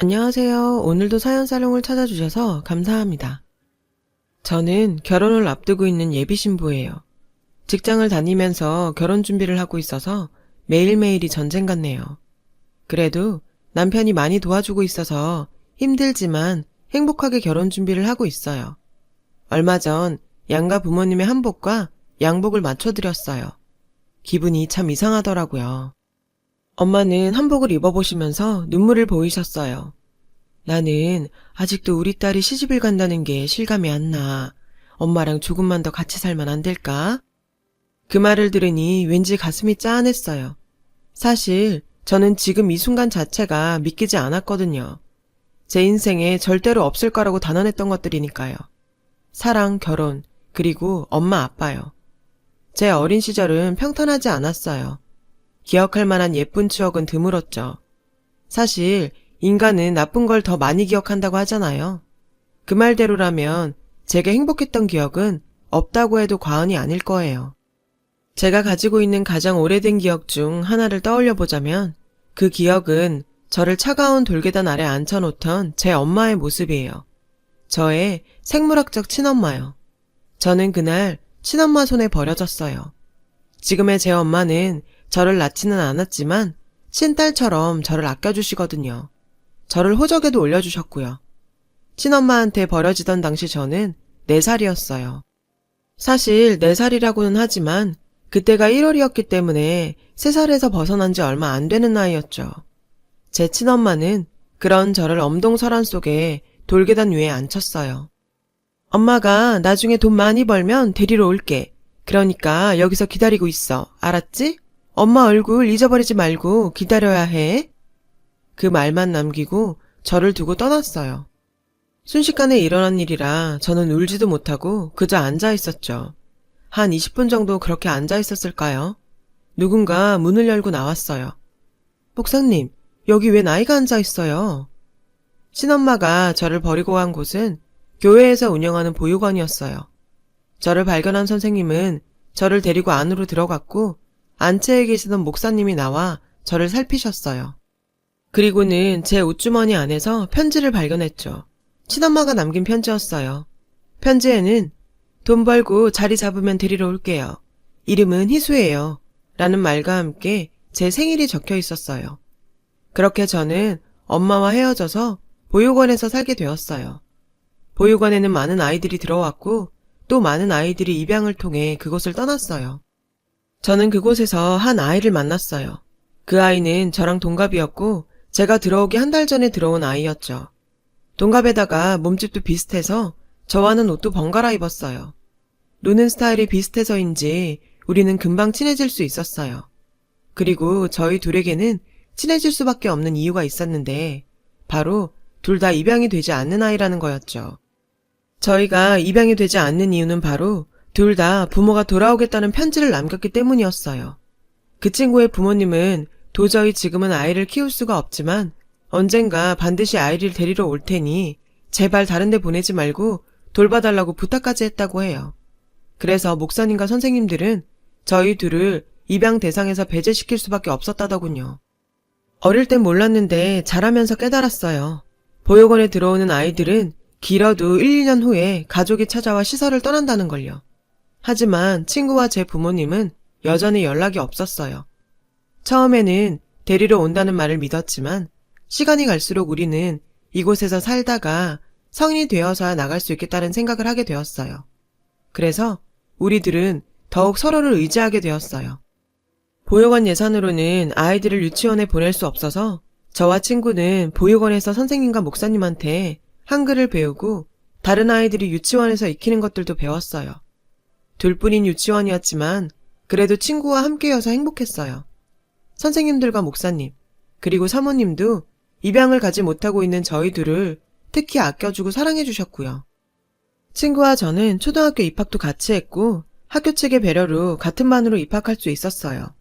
안녕하세요. 오늘도 사연 사롱을 찾아주셔서 감사합니다. 저는 결혼을 앞두고 있는 예비 신부예요. 직장을 다니면서 결혼 준비를 하고 있어서 매일매일이 전쟁 같네요. 그래도 남편이 많이 도와주고 있어서 힘들지만 행복하게 결혼 준비를 하고 있어요. 얼마 전 양가 부모님의 한복과 양복을 맞춰드렸어요. 기분이 참 이상하더라고요. 엄마는 한복을 입어보시면서 눈물을 보이셨어요. 나는 아직도 우리 딸이 시집을 간다는 게 실감이 안 나. 엄마랑 조금만 더 같이 살면 안 될까? 그 말을 들으니 왠지 가슴이 짠했어요. 사실 저는 지금 이 순간 자체가 믿기지 않았거든요. 제 인생에 절대로 없을 거라고 단언했던 것들이니까요. 사랑, 결혼, 그리고 엄마, 아빠요. 제 어린 시절은 평탄하지 않았어요. 기억할 만한 예쁜 추억은 드물었죠. 사실 인간은 나쁜 걸 더 많이 기억한다고 하잖아요. 그 말대로라면 제게 행복했던 기억은 없다고 해도 과언이 아닐 거예요. 제가 가지고 있는 가장 오래된 기억 중 하나를 떠올려 보자면 그 기억은 저를 차가운 돌계단 아래 앉혀놓던 제 엄마의 모습이에요. 저의 생물학적 친엄마요. 저는 그날 친엄마 손에 버려졌어요. 지금의 제 엄마는 저를 낳지는 않았지만 친딸처럼 저를 아껴주시거든요. 저를 호적에도 올려주셨고요. 친엄마한테 버려지던 당시 저는 4살이었어요. 사실 4살이라고는 하지만 그때가 1월이었기 때문에 3살에서 벗어난 지 얼마 안 되는 나이였죠. 제 친엄마는 그런 저를 엄동설한 속에 돌계단 위에 앉혔어요. 엄마가 나중에 돈 많이 벌면 데리러 올게. 그러니까 여기서 기다리고 있어. 알았지? 엄마 얼굴 잊어버리지 말고 기다려야 해. 그 말만 남기고 저를 두고 떠났어요. 순식간에 일어난 일이라 저는 울지도 못하고 그저 앉아 있었죠. 한 20분 정도 그렇게 앉아 있었을까요? 누군가 문을 열고 나왔어요. 목사님, 여기 왜 나이가 앉아 있어요? 친엄마가 저를 버리고 간 곳은 교회에서 운영하는 보육원이었어요. 저를 발견한 선생님은 저를 데리고 안으로 들어갔고 안채에 계시던 목사님이 나와 저를 살피셨어요. 그리고는 제 옷주머니 안에서 편지를 발견했죠. 친엄마가 남긴 편지였어요. 편지에는 돈 벌고 자리 잡으면 데리러 올게요. 이름은 희수예요. 라는 말과 함께 제 생일이 적혀 있었어요. 그렇게 저는 엄마와 헤어져서 보육원에서 살게 되었어요. 보육원에는 많은 아이들이 들어왔고 또 많은 아이들이 입양을 통해 그곳을 떠났어요. 저는 그곳에서 한 아이를 만났어요. 그 아이는 저랑 동갑이었고 제가 들어오기 한 달 전에 들어온 아이였죠. 동갑에다가 몸집도 비슷해서 저와는 옷도 번갈아 입었어요. 노는 스타일이 비슷해서인지 우리는 금방 친해질 수 있었어요. 그리고 저희 둘에게는 친해질 수밖에 없는 이유가 있었는데 바로 둘 다 입양이 되지 않는 아이라는 거였죠. 저희가 입양이 되지 않는 이유는 바로 둘 다 부모가 돌아오겠다는 편지를 남겼기 때문이었어요. 그 친구의 부모님은 도저히 지금은 아이를 키울 수가 없지만 언젠가 반드시 아이를 데리러 올 테니 제발 다른 데 보내지 말고 돌봐달라고 부탁까지 했다고 해요. 그래서 목사님과 선생님들은 저희 둘을 입양 대상에서 배제시킬 수밖에 없었다더군요. 어릴 땐 몰랐는데 자라면서 깨달았어요. 보육원에 들어오는 아이들은 길어도 1, 2년 후에 가족이 찾아와 시설을 떠난다는 걸요. 하지만 친구와 제 부모님은 여전히 연락이 없었어요. 처음에는 데리러 온다는 말을 믿었지만 시간이 갈수록 우리는 이곳에서 살다가 성인이 되어서야 나갈 수 있겠다는 생각을 하게 되었어요. 그래서 우리들은 더욱 서로를 의지하게 되었어요. 보육원 예산으로는 아이들을 유치원에 보낼 수 없어서 저와 친구는 보육원에서 선생님과 목사님한테 한글을 배우고 다른 아이들이 유치원에서 익히는 것들도 배웠어요. 둘뿐인 유치원이었지만 그래도 친구와 함께여서 행복했어요. 선생님들과 목사님, 그리고 사모님도 입양을 가지 못하고 있는 저희 둘을 특히 아껴주고 사랑해주셨고요. 친구와 저는 초등학교 입학도 같이 했고 학교 측의 배려로 같은 반으로 입학할 수 있었어요.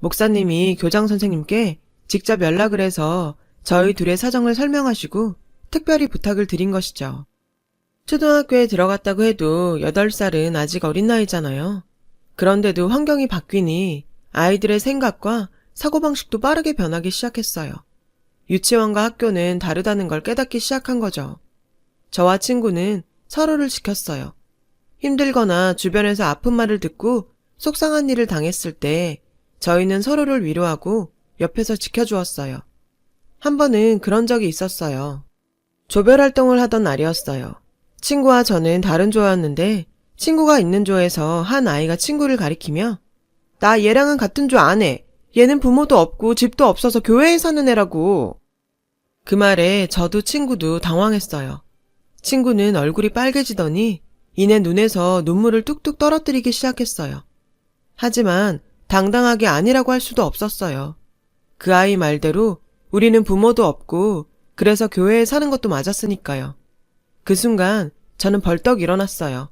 목사님이 교장 선생님께 직접 연락을 해서 저희 둘의 사정을 설명하시고 특별히 부탁을 드린 것이죠. 초등학교에 들어갔다고 해도 8살은 아직 어린 나이잖아요. 그런데도 환경이 바뀌니 아이들의 생각과 사고방식도 빠르게 변하기 시작했어요. 유치원과 학교는 다르다는 걸 깨닫기 시작한 거죠. 저와 친구는 서로를 지켰어요. 힘들거나 주변에서 아픈 말을 듣고 속상한 일을 당했을 때 저희는 서로를 위로하고 옆에서 지켜주었어요. 한 번은 그런 적이 있었어요. 조별 활동을 하던 날이었어요. 친구와 저는 다른 조였는데 친구가 있는 조에서 한 아이가 친구를 가리키며 나 얘랑은 같은 조 안 해. 얘는 부모도 없고 집도 없어서 교회에 사는 애라고. 그 말에 저도 친구도 당황했어요. 친구는 얼굴이 빨개지더니 이내 눈에서 눈물을 뚝뚝 떨어뜨리기 시작했어요. 하지만 당당하게 아니라고 할 수도 없었어요. 그 아이 말대로 우리는 부모도 없고 그래서 교회에 사는 것도 맞았으니까요. 그 순간 저는 벌떡 일어났어요.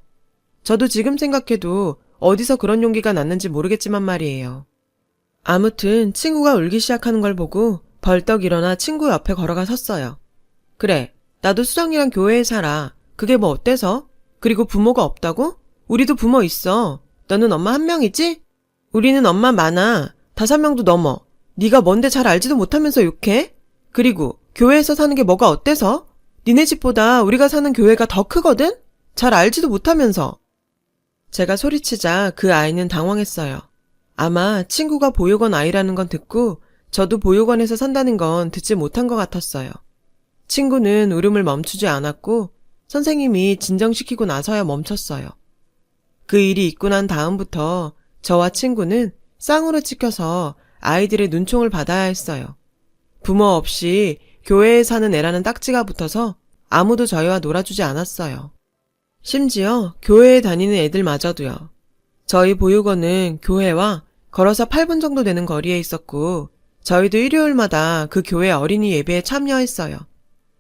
저도 지금 생각해도 어디서 그런 용기가 났는지 모르겠지만 말이에요. 아무튼 친구가 울기 시작하는 걸 보고 벌떡 일어나 친구 옆에 걸어가 섰어요. 그래, 나도 수정이랑 교회에 살아. 그게 뭐 어때서? 그리고 부모가 없다고? 우리도 부모 있어. 너는 엄마 한 명이지? 우리는 엄마 많아. 다섯 명도 넘어. 네가 뭔데 잘 알지도 못하면서 욕해? 그리고 교회에서 사는 게 뭐가 어때서? 니네 집보다 우리가 사는 교회가 더 크거든? 잘 알지도 못하면서. 제가 소리치자 그 아이는 당황했어요. 아마 친구가 보육원 아이라는 건 듣고 저도 보육원에서 산다는 건 듣지 못한 것 같았어요. 친구는 울음을 멈추지 않았고 선생님이 진정시키고 나서야 멈췄어요. 그 일이 있고 난 다음부터 저와 친구는 쌍으로 찍혀서 아이들의 눈총을 받아야 했어요. 부모 없이 교회에 사는 애라는 딱지가 붙어서 아무도 저희와 놀아주지 않았어요. 심지어 교회에 다니는 애들마저도요. 저희 보육원은 교회와 걸어서 8분 정도 되는 거리에 있었고, 저희도 일요일마다 그 교회 어린이 예배에 참여했어요.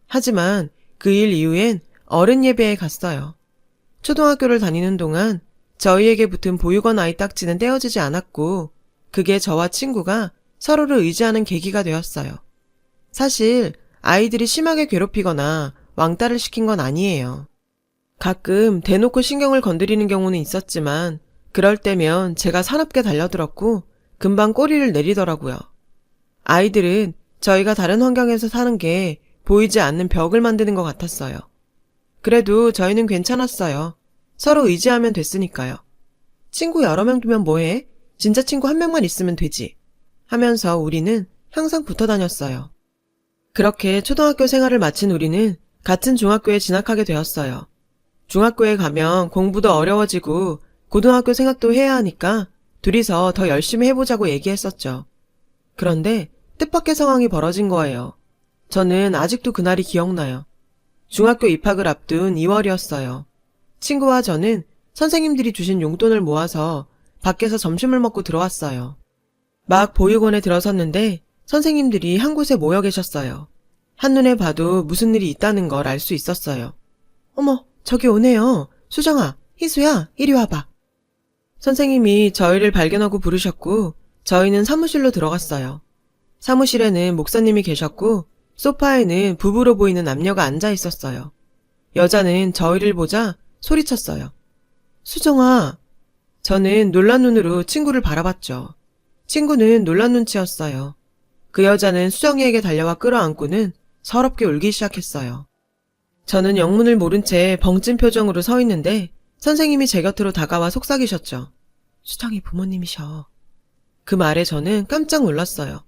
하지만 그 일 이후엔 어른 예배에 갔어요. 초등학교를 다니는 동안 저희에게 붙은 보육원 아이 딱지는 떼어지지 않았고, 그게 저와 친구가 서로를 의지하는 계기가 되었어요. 사실 아이들이 심하게 괴롭히거나 왕따를 시킨 건 아니에요. 가끔 대놓고 신경을 건드리는 경우는 있었지만 그럴 때면 제가 사납게 달려들었고 금방 꼬리를 내리더라고요. 아이들은 저희가 다른 환경에서 사는 게 보이지 않는 벽을 만드는 것 같았어요. 그래도 저희는 괜찮았어요. 서로 의지하면 됐으니까요. 친구 여러 명 두면 뭐해? 진짜 친구 한 명만 있으면 되지. 하면서 우리는 항상 붙어 다녔어요. 그렇게 초등학교 생활을 마친 우리는 같은 중학교에 진학하게 되었어요. 중학교에 가면 공부도 어려워지고 고등학교 생각도 해야 하니까 둘이서 더 열심히 해보자고 얘기했었죠. 그런데 뜻밖의 상황이 벌어진 거예요. 저는 아직도 그날이 기억나요. 중학교 입학을 앞둔 2월이었어요. 친구와 저는 선생님들이 주신 용돈을 모아서 밖에서 점심을 먹고 들어왔어요. 막 보육원에 들어섰는데 선생님들이 한 곳에 모여 계셨어요. 한눈에 봐도 무슨 일이 있다는 걸 알 수 있었어요. 어머, 저기 오네요. 수정아, 희수야, 이리 와봐. 선생님이 저희를 발견하고 부르셨고, 저희는 사무실로 들어갔어요. 사무실에는 목사님이 계셨고, 소파에는 부부로 보이는 남녀가 앉아 있었어요. 여자는 저희를 보자 소리쳤어요. 수정아. 저는 놀란 눈으로 친구를 바라봤죠. 친구는 놀란 눈치였어요. 그 여자는 수정이에게 달려와 끌어안고는 서럽게 울기 시작했어요. 저는 영문을 모른 채 벙찐 표정으로 서 있는데 선생님이 제 곁으로 다가와 속삭이셨죠. 수정이 부모님이셔. 그 말에 저는 깜짝 놀랐어요.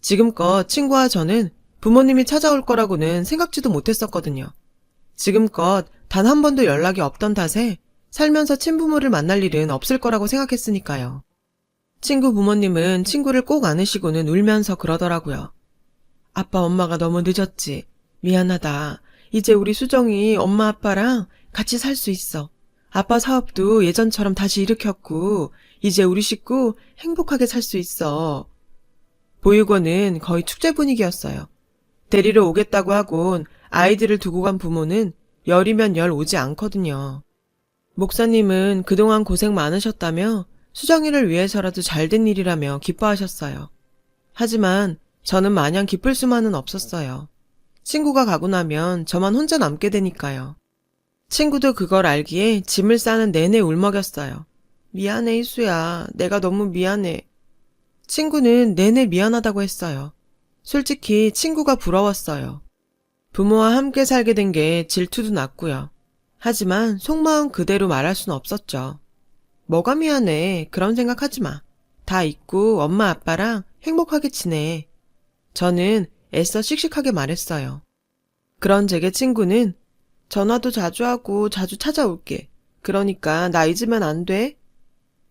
지금껏 친구와 저는 부모님이 찾아올 거라고는 생각지도 못했었거든요. 지금껏 단 한 번도 연락이 없던 탓에 살면서 친부모를 만날 일은 없을 거라고 생각했으니까요. 친구 부모님은 친구를 꼭 안으시고는 울면서 그러더라고요. 아빠 엄마가 너무 늦었지. 미안하다. 이제 우리 수정이 엄마 아빠랑 같이 살 수 있어. 아빠 사업도 예전처럼 다시 일으켰고, 이제 우리 식구 행복하게 살 수 있어. 보육원은 거의 축제 분위기였어요. 데리러 오겠다고 하곤 아이들을 두고 간 부모는 열이면 열 오지 않거든요. 목사님은 그동안 고생 많으셨다며 수정이를 위해서라도 잘된 일이라며 기뻐하셨어요. 하지만 저는 마냥 기쁠 수만은 없었어요. 친구가 가고 나면 저만 혼자 남게 되니까요. 친구도 그걸 알기에 짐을 싸는 내내 울먹였어요. 미안해, 이수야. 내가 너무 미안해. 친구는 내내 미안하다고 했어요. 솔직히 친구가 부러웠어요. 부모와 함께 살게 된 게 질투도 났고요. 하지만 속마음 그대로 말할 순 없었죠. 뭐가 미안해. 그런 생각하지 마. 다 있고 엄마 아빠랑 행복하게 지내. 저는 애써 씩씩하게 말했어요. 그런 제게 친구는 전화도 자주 하고 자주 찾아올게. 그러니까 나 잊으면 안 돼.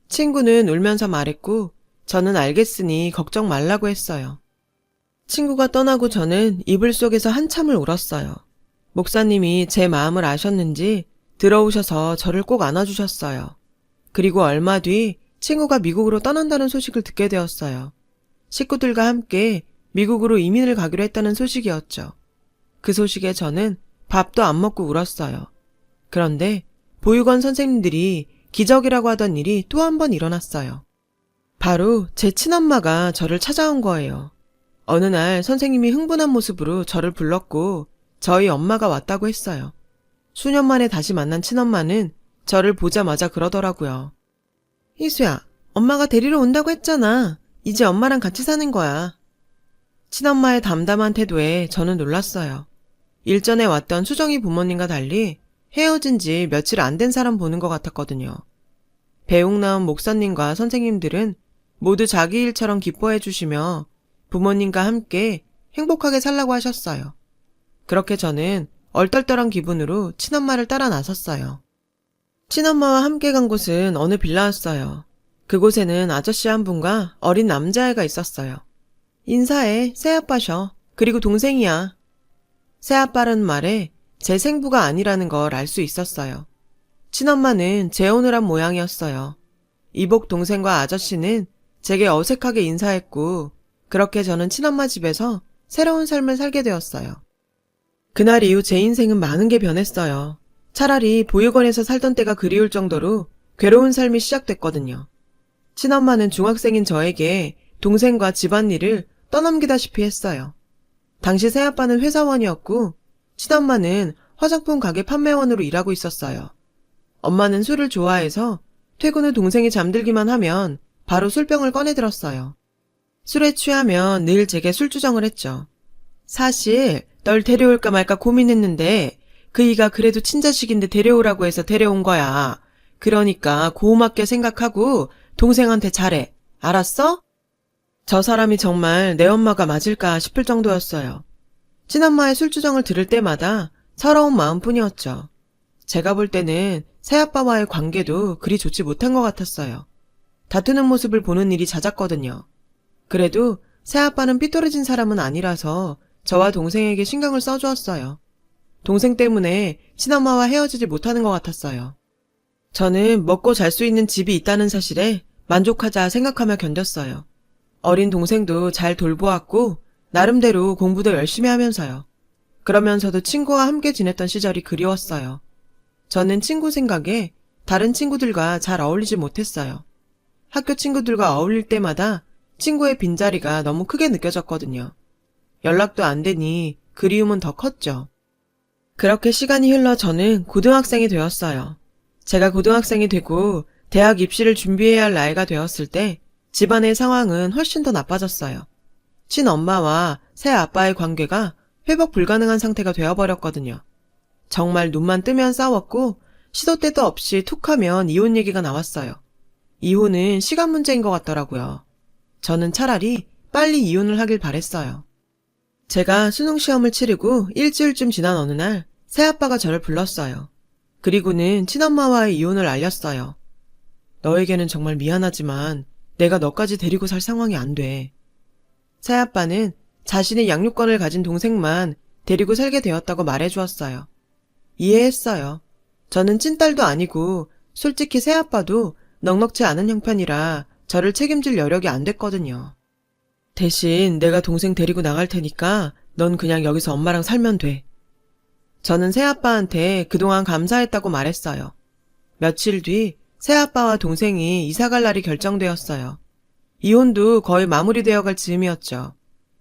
친구는 울면서 말했고 저는 알겠으니 걱정 말라고 했어요. 친구가 떠나고 저는 이불 속에서 한참을 울었어요. 목사님이 제 마음을 아셨는지 들어오셔서 저를 꼭 안아주셨어요. 그리고 얼마 뒤 친구가 미국으로 떠난다는 소식을 듣게 되었어요. 식구들과 함께 미국으로 이민을 가기로 했다는 소식이었죠. 그 소식에 저는 밥도 안 먹고 울었어요. 그런데 보육원 선생님들이 기적이라고 하던 일이 또 한 번 일어났어요. 바로 제 친엄마가 저를 찾아온 거예요. 어느 날 선생님이 흥분한 모습으로 저를 불렀고 저희 엄마가 왔다고 했어요. 수년 만에 다시 만난 친엄마는 저를 보자마자 그러더라고요. 희수야, 엄마가 데리러 온다고 했잖아. 이제 엄마랑 같이 사는 거야. 친엄마의 담담한 태도에 저는 놀랐어요. 일전에 왔던 수정이 부모님과 달리 헤어진 지 며칠 안 된 사람 보는 것 같았거든요. 배웅 나온 목사님과 선생님들은 모두 자기 일처럼 기뻐해 주시며 부모님과 함께 행복하게 살라고 하셨어요. 그렇게 저는 얼떨떨한 기분으로 친엄마를 따라 나섰어요. 친엄마와 함께 간 곳은 어느 빌라였어요. 그곳에는 아저씨 한 분과 어린 남자애가 있었어요. 인사해, 새아빠셔. 그리고 동생이야. 새아빠라는 말에 제 생부가 아니라는 걸 알 수 있었어요. 친엄마는 재혼을 한 모양이었어요. 이복 동생과 아저씨는 제게 어색하게 인사했고, 그렇게 저는 친엄마 집에서 새로운 삶을 살게 되었어요. 그날 이후 제 인생은 많은 게 변했어요. 차라리 보육원에서 살던 때가 그리울 정도로 괴로운 삶이 시작됐거든요. 친엄마는 중학생인 저에게 동생과 집안일을 떠넘기다시피 했어요. 당시 새아빠는 회사원이었고, 친엄마는 화장품 가게 판매원으로 일하고 있었어요. 엄마는 술을 좋아해서 퇴근 후 동생이 잠들기만 하면 바로 술병을 꺼내들었어요. 술에 취하면 늘 제게 술주정을 했죠. 사실 널 데려올까 말까 고민했는데 그이가 그래도 친자식인데 데려오라고 해서 데려온 거야. 그러니까 고맙게 생각하고 동생한테 잘해. 알았어? 저 사람이 정말 내 엄마가 맞을까 싶을 정도였어요. 친엄마의 술주정을 들을 때마다 서러운 마음뿐이었죠. 제가 볼 때는 새아빠와의 관계도 그리 좋지 못한 것 같았어요. 다투는 모습을 보는 일이 잦았거든요. 그래도 새아빠는 삐뚤어진 사람은 아니라서 저와 동생에게 신경을 써주었어요. 동생 때문에 친엄마와 헤어지지 못하는 것 같았어요. 저는 먹고 잘 수 있는 집이 있다는 사실에 만족하자 생각하며 견뎠어요. 어린 동생도 잘 돌보았고, 나름대로 공부도 열심히 하면서요. 그러면서도 친구와 함께 지냈던 시절이 그리웠어요. 저는 친구 생각에 다른 친구들과 잘 어울리지 못했어요. 학교 친구들과 어울릴 때마다 친구의 빈자리가 너무 크게 느껴졌거든요. 연락도 안 되니 그리움은 더 컸죠. 그렇게 시간이 흘러 저는 고등학생이 되었어요. 제가 고등학생이 되고 대학 입시를 준비해야 할 나이가 되었을 때 집안의 상황은 훨씬 더 나빠졌어요. 친엄마와 새 아빠의 관계가 회복 불가능한 상태가 되어버렸거든요. 정말 눈만 뜨면 싸웠고 시도 때도 없이 툭 하면 이혼 얘기가 나왔어요. 이혼은 시간 문제인 것 같더라고요. 저는 차라리 빨리 이혼을 하길 바랬어요. 제가 수능 시험을 치르고 일주일쯤 지난 어느 날 새아빠가 저를 불렀어요. 그리고는 친엄마와의 이혼을 알렸어요. 너에게는 정말 미안하지만 내가 너까지 데리고 살 상황이 안 돼. 새아빠는 자신의 양육권을 가진 동생만 데리고 살게 되었다고 말해주었어요. 이해했어요. 저는 찐딸도 아니고 솔직히 새아빠도 넉넉지 않은 형편이라 저를 책임질 여력이 안 됐거든요. 대신 내가 동생 데리고 나갈 테니까 넌 그냥 여기서 엄마랑 살면 돼. 저는 새아빠한테 그동안 감사했다고 말했어요. 며칠 뒤 새아빠와 동생이 이사갈 날이 결정되었어요. 이혼도 거의 마무리되어 갈 즈음이었죠.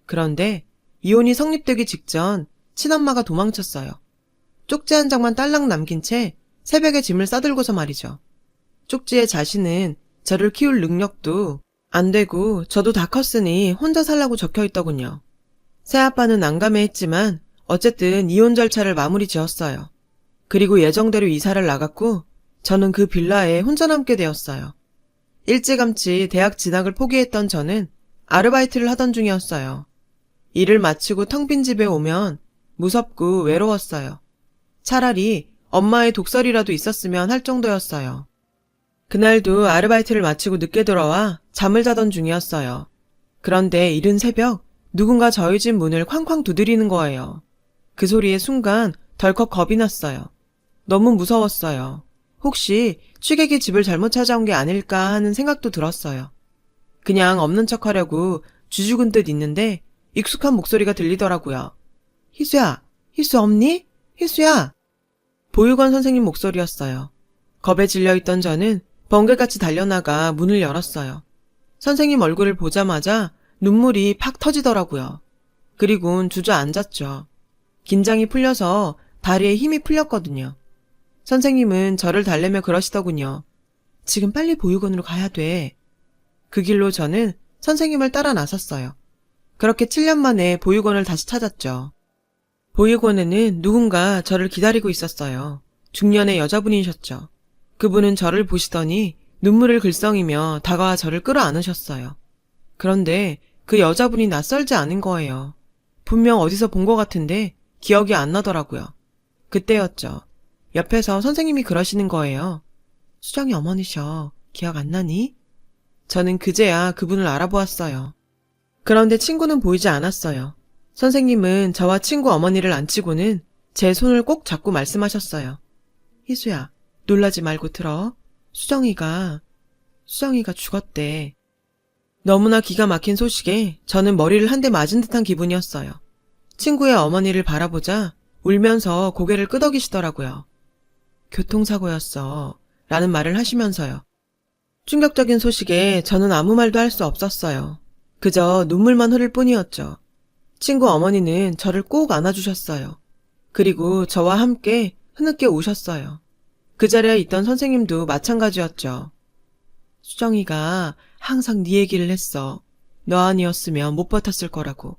그런데 이혼이 성립되기 직전 친엄마가 도망쳤어요. 쪽지 한 장만 딸랑 남긴 채 새벽에 짐을 싸들고서 말이죠. 쪽지에 자신은 저를 키울 능력도 안 되고 저도 다 컸으니 혼자 살라고 적혀 있더군요. 새아빠는 난감해했지만 어쨌든 이혼 절차를 마무리 지었어요. 그리고 예정대로 이사를 나갔고 저는 그 빌라에 혼자 남게 되었어요. 일찌감치 대학 진학을 포기했던 저는 아르바이트를 하던 중이었어요. 일을 마치고 텅 빈 집에 오면 무섭고 외로웠어요. 차라리 엄마의 독설이라도 있었으면 할 정도였어요. 그날도 아르바이트를 마치고 늦게 들어와 잠을 자던 중이었어요. 그런데 이른 새벽 누군가 저희 집 문을 쾅쾅 두드리는 거예요. 그 소리에 순간 덜컥 겁이 났어요. 너무 무서웠어요. 혹시 취객이 집을 잘못 찾아온 게 아닐까 하는 생각도 들었어요. 그냥 없는 척 하려고 쥐죽은 듯 있는데 익숙한 목소리가 들리더라고요. 희수야, 희수 없니? 희수야! 보육원 선생님 목소리였어요. 겁에 질려 있던 저는 번개같이 달려나가 문을 열었어요. 선생님 얼굴을 보자마자 눈물이 팍 터지더라고요. 그리곤 주저앉았죠. 긴장이 풀려서 다리에 힘이 풀렸거든요. 선생님은 저를 달래며 그러시더군요. 지금 빨리 보육원으로 가야 돼. 그 길로 저는 선생님을 따라 나섰어요. 그렇게 7년 만에 보육원을 다시 찾았죠. 보육원에는 누군가 저를 기다리고 있었어요. 중년의 여자분이셨죠. 그분은 저를 보시더니 눈물을 글썽이며 다가와 저를 끌어안으셨어요. 그런데 그 여자분이 낯설지 않은 거예요. 분명 어디서 본 것 같은데 기억이 안 나더라고요. 그때였죠. 옆에서 선생님이 그러시는 거예요. 수정이 어머니셔. 기억 안 나니? 저는 그제야 그분을 알아보았어요. 그런데 친구는 보이지 않았어요. 선생님은 저와 친구 어머니를 앉히고는 제 손을 꼭 잡고 말씀하셨어요. 희수야, 놀라지 말고 들어. 수정이가, 수정이가 죽었대. 너무나 기가 막힌 소식에 저는 머리를 한 대 맞은 듯한 기분이었어요. 친구의 어머니를 바라보자 울면서 고개를 끄덕이시더라고요. 교통사고였어. 라는 말을 하시면서요. 충격적인 소식에 저는 아무 말도 할 수 없었어요. 그저 눈물만 흐를 뿐이었죠. 친구 어머니는 저를 꼭 안아주셨어요. 그리고 저와 함께 흐느껴 우셨어요. 그 자리에 있던 선생님도 마찬가지였죠. 수정이가 항상 네 얘기를 했어. 너 아니었으면 못 버텼을 거라고.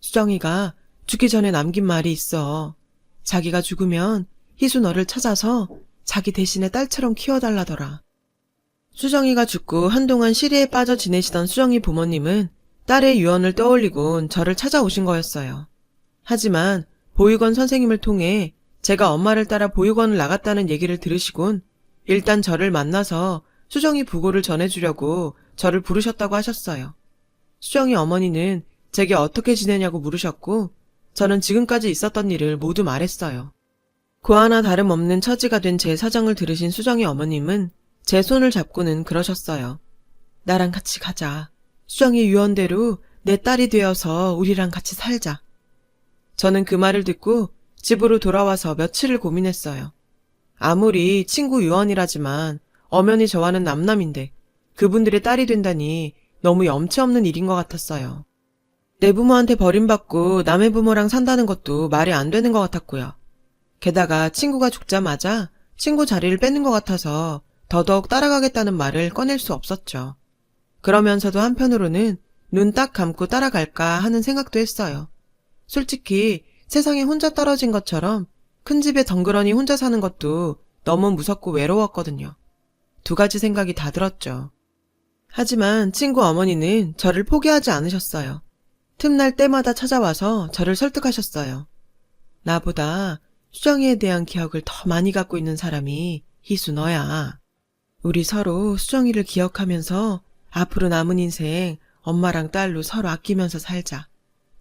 수정이가 죽기 전에 남긴 말이 있어. 자기가 죽으면 희수 너를 찾아서 자기 대신에 딸처럼 키워달라더라. 수정이가 죽고 한동안 시리에 빠져 지내시던 수정이 부모님은 딸의 유언을 떠올리곤 저를 찾아오신 거였어요. 하지만 보육원 선생님을 통해 제가 엄마를 따라 보육원을 나갔다는 얘기를 들으시곤 일단 저를 만나서 수정이 부고를 전해주려고 저를 부르셨다고 하셨어요. 수정이 어머니는 제게 어떻게 지내냐고 물으셨고 저는 지금까지 있었던 일을 모두 말했어요. 그 하나 다름없는 처지가 된 제 사정을 들으신 수정이 어머님은 제 손을 잡고는 그러셨어요. 나랑 같이 가자. 수정이 유언대로 내 딸이 되어서 우리랑 같이 살자. 저는 그 말을 듣고 집으로 돌아와서 며칠을 고민했어요. 아무리 친구 유언이라지만 엄연히 저와는 남남인데 그분들의 딸이 된다니 너무 염치 없는 일인 것 같았어요. 내 부모한테 버림받고 남의 부모랑 산다는 것도 말이 안 되는 것 같았고요. 게다가 친구가 죽자마자 친구 자리를 뺏는 것 같아서 더더욱 따라가겠다는 말을 꺼낼 수 없었죠. 그러면서도 한편으로는 눈 딱 감고 따라갈까 하는 생각도 했어요. 솔직히 세상에 혼자 떨어진 것처럼 큰 집에 덩그러니 혼자 사는 것도 너무 무섭고 외로웠거든요. 두 가지 생각이 다 들었죠. 하지만 친구 어머니는 저를 포기하지 않으셨어요. 틈날 때마다 찾아와서 저를 설득하셨어요. 나보다 수정이에 대한 기억을 더 많이 갖고 있는 사람이 희수 너야. 우리 서로 수정이를 기억하면서 앞으로 남은 인생 엄마랑 딸로 서로 아끼면서 살자.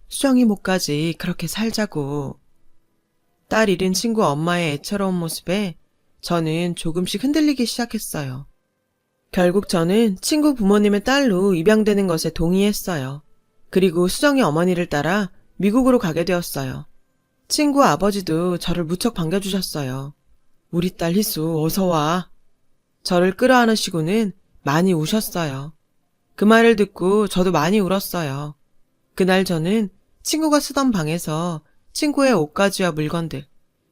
수정이 목까지 그렇게 살자고. 딸 잃은 친구 엄마의 애처로운 모습에 저는 조금씩 흔들리기 시작했어요. 결국 저는 친구 부모님의 딸로 입양되는 것에 동의했어요. 그리고 수정이 어머니를 따라 미국으로 가게 되었어요. 친구 아버지도 저를 무척 반겨주셨어요. 우리 딸 희수 어서 와. 저를 끌어안으시고는 많이 우셨어요. 그 말을 듣고 저도 많이 울었어요. 그날 저는 친구가 쓰던 방에서 친구의 옷가지와 물건들,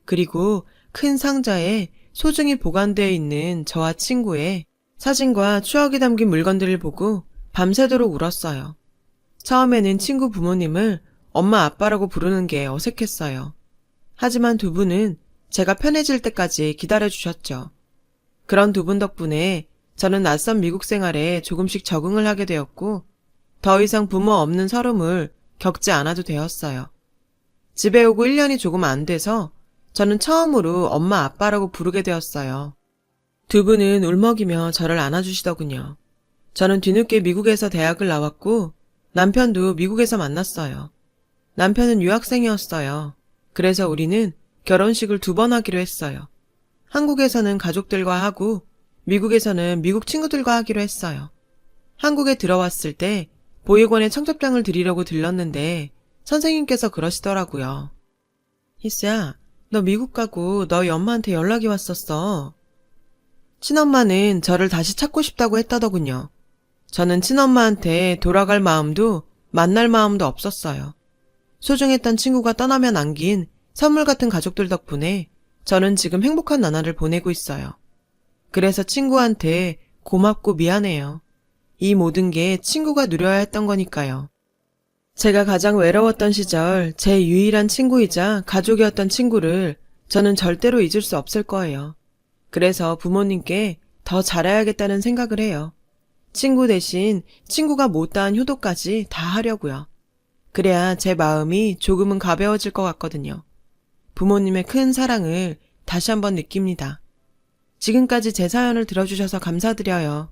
그리고 큰 상자에 소중히 보관되어 있는 저와 친구의 사진과 추억이 담긴 물건들을 보고 밤새도록 울었어요. 처음에는 친구 부모님을 엄마 아빠라고 부르는 게 어색했어요. 하지만 두 분은 제가 편해질 때까지 기다려주셨죠. 그런 두 분 덕분에 저는 낯선 미국 생활에 조금씩 적응을 하게 되었고, 더 이상 부모 없는 서름을 겪지 않아도 되었어요. 집에 오고 1년이 조금 안 돼서 저는 처음으로 엄마 아빠라고 부르게 되었어요. 두 분은 울먹이며 저를 안아주시더군요. 저는 뒤늦게 미국에서 대학을 나왔고 남편도 미국에서 만났어요. 남편은 유학생이었어요. 그래서 우리는 결혼식을 두 번 하기로 했어요. 한국에서는 가족들과 하고 미국에서는 미국 친구들과 하기로 했어요. 한국에 들어왔을 때 보육원에 청첩장을 드리려고 들렀는데 선생님께서 그러시더라고요. 희수야, 너 미국 가고 너희 엄마한테 연락이 왔었어. 친엄마는 저를 다시 찾고 싶다고 했다더군요. 저는 친엄마한테 돌아갈 마음도 만날 마음도 없었어요. 소중했던 친구가 떠나며 남긴 선물 같은 가족들 덕분에 저는 지금 행복한 나날을 보내고 있어요. 그래서 친구한테 고맙고 미안해요. 이 모든 게 친구가 누려야 했던 거니까요. 제가 가장 외로웠던 시절 제 유일한 친구이자 가족이었던 친구를 저는 절대로 잊을 수 없을 거예요. 그래서 부모님께 더 잘해야겠다는 생각을 해요. 친구 대신 친구가 못다한 효도까지 다 하려고요. 그래야 제 마음이 조금은 가벼워질 것 같거든요. 부모님의 큰 사랑을 다시 한번 느낍니다. 지금까지 제 사연을 들어주셔서 감사드려요.